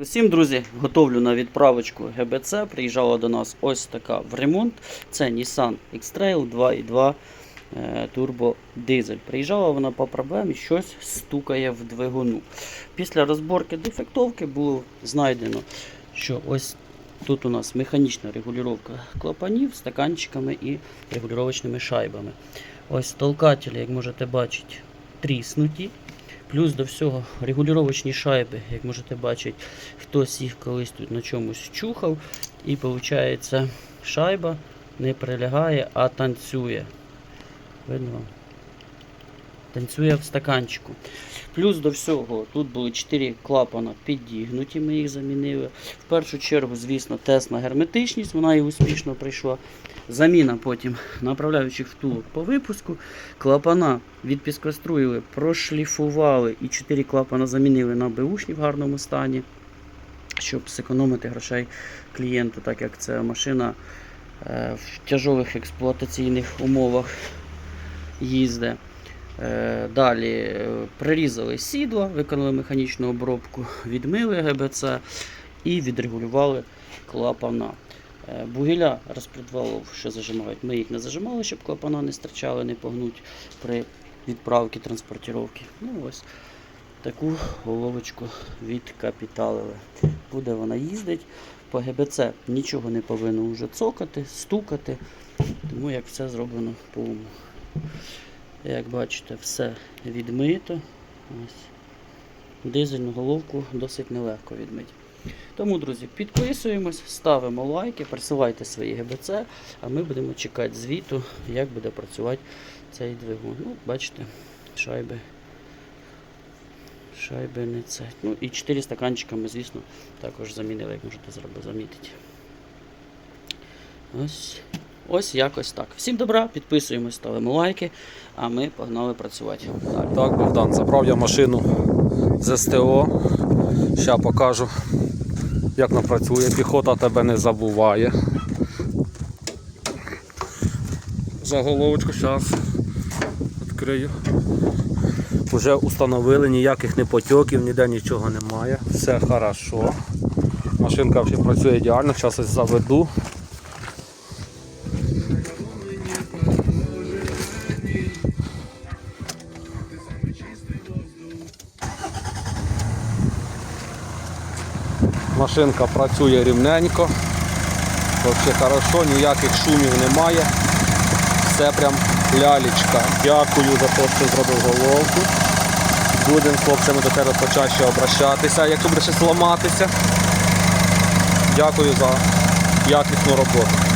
Всім, друзі, готовлю на відправочку ГБЦ. Приїжджала до нас ось така в ремонт. Це Nissan X-Trail 2.2 е, турбо дизель. Приїжджала вона по проблемі, щось стукає в двигуну. Після розборки дефектовки було знайдено, що ось тут у нас механічна регулювання клапанів стаканчиками і регулювачними шайбами. Ось толкателі, як можете бачити, тріснуті. Плюс до всього регулювачні шайби, як можете бачити, хтось їх колись тут на чомусь чухав. І виходить, шайба не прилягає, а танцює. Видно вам? Танцює в стаканчику. Плюс до всього, тут були 4 клапана підігнуті, ми їх замінили. В першу чергу, звісно, тест на герметичність, вона і успішно прийшла. Заміна потім направляючих втулок по випуску. Клапана від піскоструїли, прошліфували і 4 клапана замінили на беушні в гарному стані, щоб зекономити грошей клієнту, так як це машина е, в тяжових експлуатаційних умовах їздить. Е, Далі е, прирізали сідло, виконали механічну обробку, відмили ГБЦ і відрегулювали клапана. Е, Бугеля розпредвалов, що зажимають. Ми їх не зажимали, щоб клапана не стирчали, не погнуть при відправці транспортировки. Ну ось таку головочку відкапіталили. Буде вона їздить. По ГБЦ нічого не повинно вже цокати, стукати, тому як все зроблено по уму. Як бачите, все відмито. Ось. Дизельну головку досить нелегко відмити. Тому, друзі, підписуємось, ставимо лайки, присилайте свої ГБЦ, а ми будемо чекати звіту, як буде працювати цей двигун. Ну, бачите, шайби. Шайби не це. Ну і 4 стаканчика ми, звісно, також замінили, як можете зробити, замітити. Ось. Ось якось так. Всім добра, підписуємось, ставимо лайки, а ми погнали працювати. Далі. Так, Богдан, забрав я машину з СТО. Ща покажу, як вона працює. Піхота тебе не забуває. Заголовочку зараз відкрию. Уже установили, ніяких непотьоків, ніде нічого немає. Все хорошо. Машинка вже працює ідеально, зараз заведу. Машинка працює рівненько. Взагалі хорошо, ніяких шумів немає. Все прям лялечка. Дякую за те, що зробив головку. Будемо з хлопцями до тебе почаще обращатися, якщо буде ще ламатися. Дякую за якісну роботу.